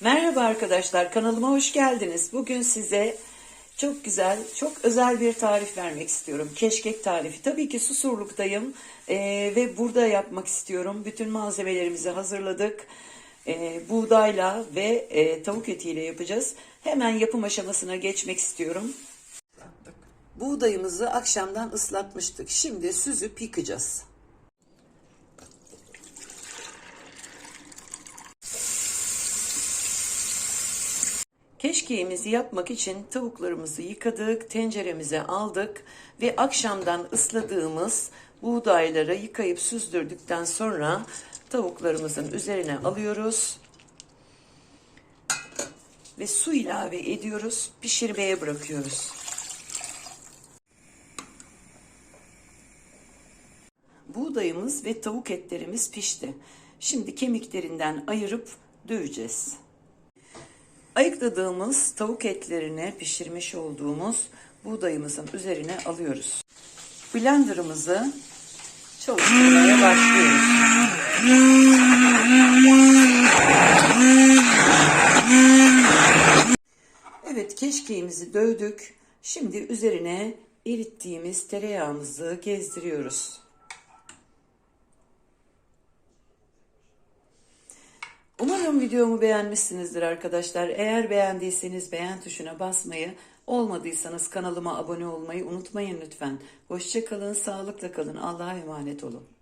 Merhaba arkadaşlar, kanalıma hoş geldiniz. Bugün size çok güzel, çok özel bir tarif vermek istiyorum. Keşkek tarifi. Tabii ki Susurluk'tayım eee, ve burada yapmak istiyorum. Bütün malzemelerimizi hazırladık. Eee, buğdayla ve eee, tavuk etiyle yapacağız. Hemen yapım aşamasına geçmek istiyorum. Buğdayımızı akşamdan ıslatmıştık. Şimdi süzüp yıkayacağız. Keşkeğimizi yapmak için tavuklarımızı yıkadık, tenceremize aldık ve akşamdan ısladığımız buğdayları yıkayıp süzdürdükten sonra tavuklarımızın üzerine alıyoruz ve su ilave ediyoruz, pişirmeye bırakıyoruz. Buğdayımız ve tavuk etlerimiz pişti. Şimdi kemiklerinden ayırıp döveceğiz. Ayıkladığımız tavuk etlerini pişirmiş olduğumuz buğdayımızın üzerine alıyoruz. Blenderımızı çalıştırmaya başlıyoruz. Evet keşkeğimizi dövdük. Şimdi üzerine erittiğimiz tereyağımızı gezdiriyoruz. Umarım videomu beğenmişsinizdir arkadaşlar. Eğer beğendiyseniz beğen tuşuna basmayı, olmadıysanız kanalıma abone olmayı unutmayın lütfen. Hoşçakalın, sağlıkla kalın. Allah'a emanet olun.